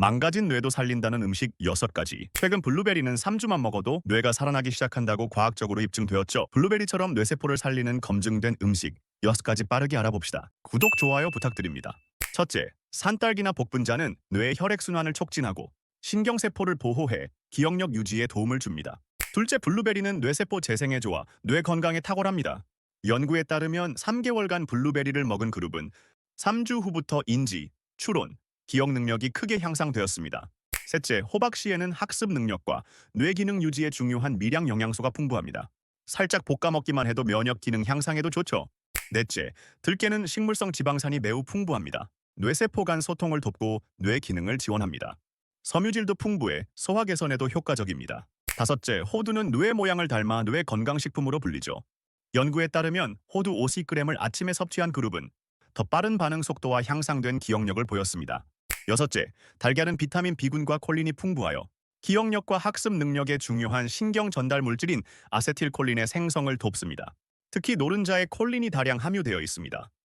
망가진 뇌도 살린다는 음식 6가지. 최근 블루베리는 3주만 먹어도 뇌가 살아나기 시작한다고 과학적으로 입증되었죠. 블루베리처럼 뇌세포를 살리는 검증된 음식 6가지 빠르게 알아봅시다. 구독, 좋아요 부탁드립니다. 첫째, 산딸기나 복분자는 뇌의 혈액순환을 촉진하고 신경세포를 보호해 기억력 유지에 도움을 줍니다. 둘째, 블루베리는 뇌세포 재생에 좋아 뇌 건강에 탁월합니다. 연구에 따르면 3개월간 블루베리를 먹은 그룹은 3주 후부터 인지, 추론, 기억 능력이 크게 향상되었습니다. 셋째, 호박 씨에는 학습 능력과 뇌 기능 유지에 중요한 미량 영양소가 풍부합니다. 살짝 볶아 먹기만 해도 면역 기능 향상에도 좋죠. 넷째, 들깨는 식물성 지방산이 매우 풍부합니다. 뇌세포 간 소통을 돕고 뇌 기능을 지원합니다. 섬유질도 풍부해 소화 개선에도 효과적입니다. 다섯째, 호두는 뇌 모양을 닮아 뇌 건강식품으로 불리죠. 연구에 따르면 호두 50g을 아침에 섭취한 그룹은 더 빠른 반응 속도와 향상된 기억력을 보였습니다. 여섯째, 달걀은 비타민 B군과 콜린이 풍부하여 기억력과 학습 능력에 중요한 신경 전달 물질인 아세틸콜린의 생성을 돕습니다. 특히 노른자에 콜린이 다량 함유되어 있습니다.